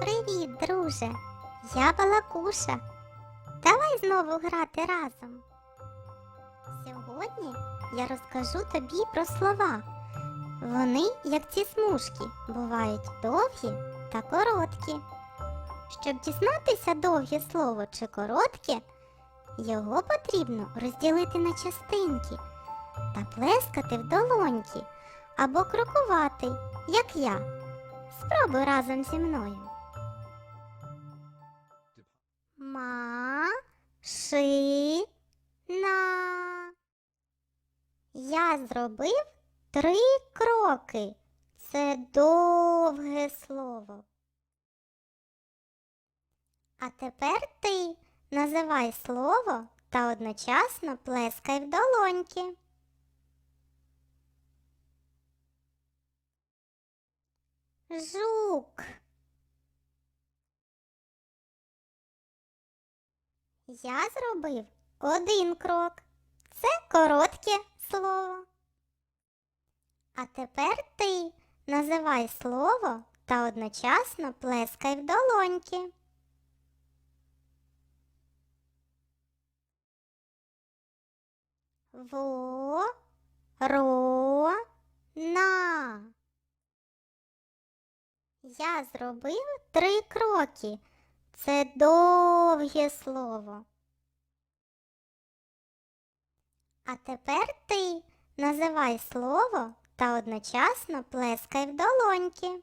Привіт, друже! Я Балакуша. Давай знову грати разом. Сьогодні я розкажу тобі про слова. Вони, як ці смужки, бувають довгі та короткі. Щоб дізнатися довге слово чи коротке, його потрібно розділити на частинки та плескати в долоньки або крокувати, як я. Спробуй разом зі мною. Машина. Я зробив три кроки. Це довге слово. А тепер ти називай слово та одночасно плескай в долоньки. Жук. Я зробив один крок. Це коротке слово. А тепер ти називай слово та одночасно плескай в долоньки. Во, ро, на. Я зробив три кроки. Це довге слово. А тепер ти називай слово та одночасно плескай в долоньки.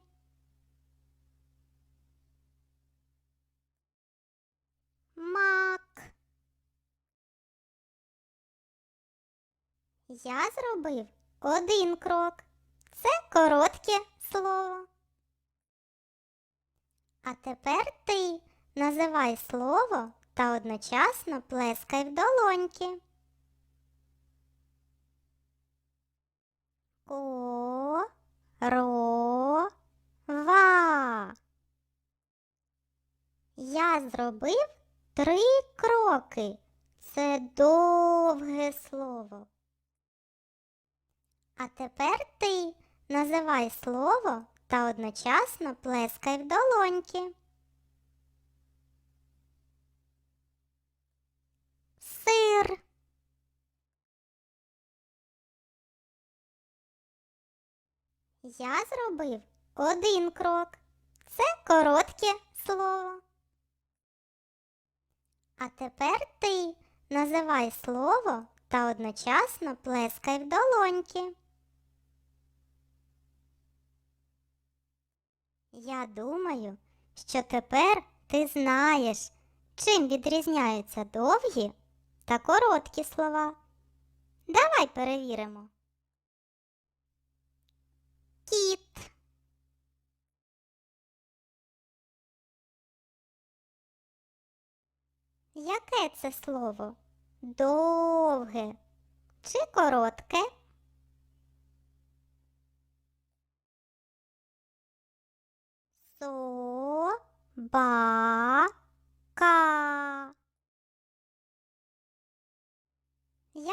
Мак. Я зробив один крок. Це коротке слово. А тепер ти називай слово та одночасно плескай в долоньки. Ко, ро, ва. Я зробив три кроки. Це довге слово. А тепер ти називай слово та одночасно плескай в долоньки. Сир. Я зробив один крок. Це коротке слово. А тепер ти називай слово та одночасно плескай в долоньки. Я думаю, що тепер ти знаєш, чим відрізняються довгі та короткі слова. Давай перевіримо. Кіт. Яке це слово? Довге чи коротке? Собака.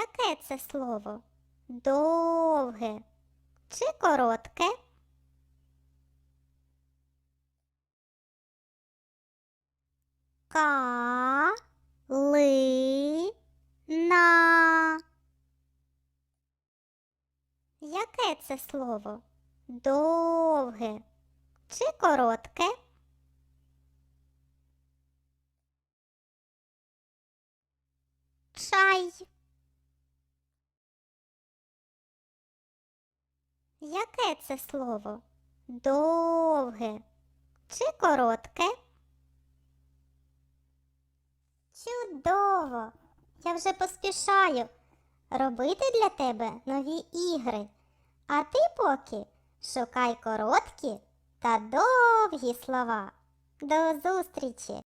Яке це слово? Довге чи коротке? Калина. Яке це слово? Довге чи коротке? Чай. Яке це слово? Довге чи коротке? Чудово! Я вже поспішаю робити для тебе нові ігри. А ти поки шукай короткі та довгі слова. До зустрічі!